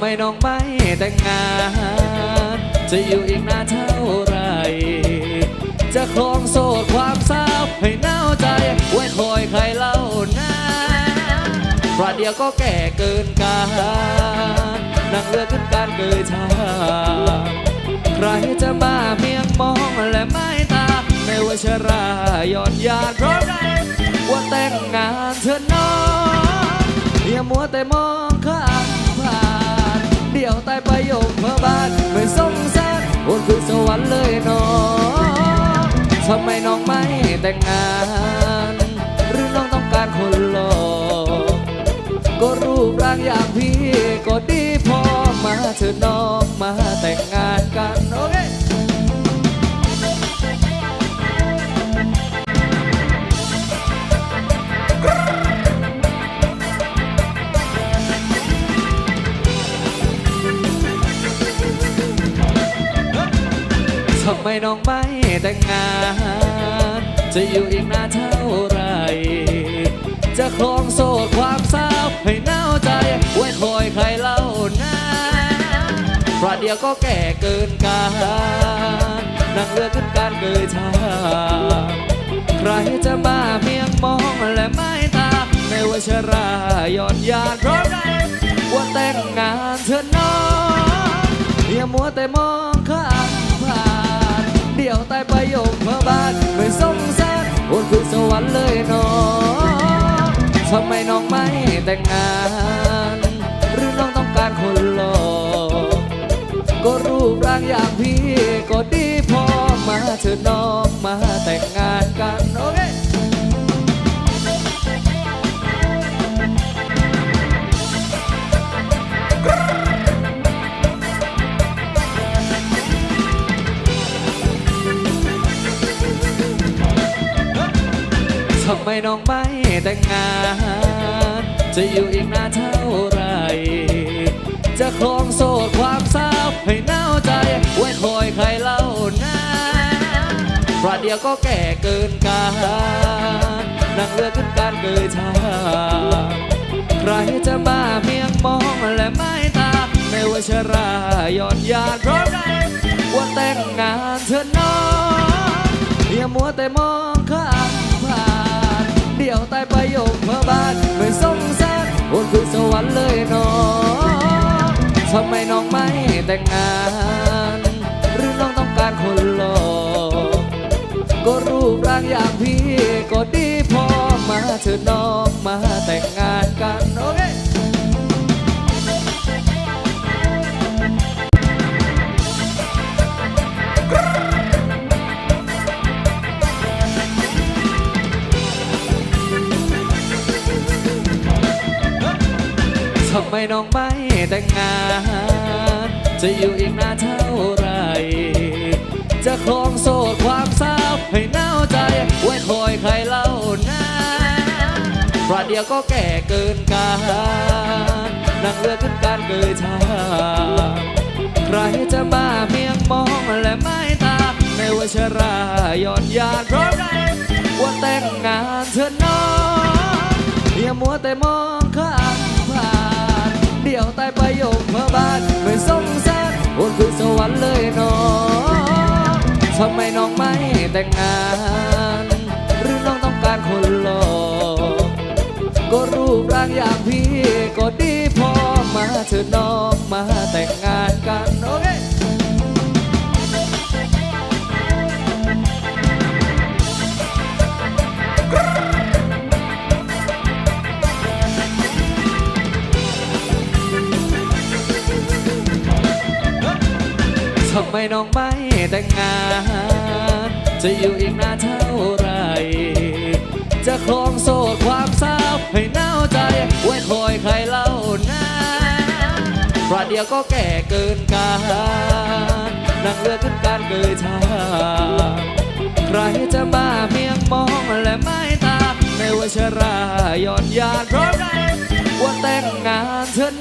ไม่น้องไม่แต่งงาน จะอยู่อีกนานเท่าไร จะครองโซ่ความเศร้าให้เน่าใจ ไว้คอยใครเล่านะประเดี๋ยวก็แก่เกินการนั่งเรือขึ้นการเกยชาใครจะมาเมียงมองและไม่ตาไม่ว่าชราย้อนยานเพราะว่าแต่งงานเธอน้องอย่ามัวแต่มอง ทำไมน้องไม่แต่งงาน ทำไมน้องไม่แต่งงาน จะอยู่อีกนานเท่าไร จะครองโซ่ความเศร้าให้เน่าใจ ไว้คอยใครเล่านะประเดี๋ยวก็แก่เกินการนั่งเรือขึ้นการเกยชาใครจะมาเมียงมองและไม่ตาไม่ว่าชราย้อนยานเพราะไรว่าแต่งงานเธอน้องอย่ามัวแต่มอง เดี๋ยวใต้ประโยคพื่อบ้านไม่สงสารวนคือสวรรค์เลยน้องทำไมน้องไม่แต่งงาน หรือน้องต้องการคนหล่อก็รูปร่างอย่างพี่ก็ดีพอมาเธอน้องมาแต่งงานกันโอเค ทำไมน้องไม่แต่งงาน จะอยู่อีกนานเท่าไร จะครองโซ่ความเศร้าให้เน่าใจ ไว้คอยใครเล่านะประเดี๋ยวก็แก่เกินการนั่งเรือขึ้นการเกยชาใครจะมาเมียงมองและไม่ตาไม่ว่าชราย้อนยานเพราะไรว่าแต่งงานเธอน้องอย่ามัวแต่มอง บ้านไม่สงสารวนคือสวรรค์เลยน้องทำไมน้องไม่แต่งงาน หรือน้องต้องการคนหล่อก็รูปร่างอย่างพี่ก็ดีพอมาเธอน้องมาแต่งงานกันโอเค ไม่น้องไม่แต่งงาน จะอยู่อีกนานเท่าไร จะครองโซ่ความเศร้าให้เน่าใจ ไว้คอยใครเล่านะประเดี๋ยวก็แก่เกินการนั่งเรือขึ้นการเกยชาใครจะมาเมียงมองและไม่ตาไม่ว่าชราย้อนยานเพราะไรว่าแต่งงานเธอน้องอย่ามัวแต่มองข้า ประโยคเมื่อบ้านไม่สงสารวนคือสวรรค์เลยน้องทำไมน้องไม่แต่งงาน หรือน้องต้องการคนหล่อก็รูปร่างอย่างพี่ก็ดีพอมาเถิดน้องมาำไมน้องไม่แต่งงาน จะอยู่อีกนานเท่าไร จะครองโซ่ความเศร้าให้เน่าใจ ไว้คอยใครเล่านะประเดียวก็แก่เกินการนั่งเรือขึ้นการเกยชาใครจะมาเมียงมองและไม่ตาไม่ว่าชราย้อนยานเพราะไรว่าแต่งงานเธอ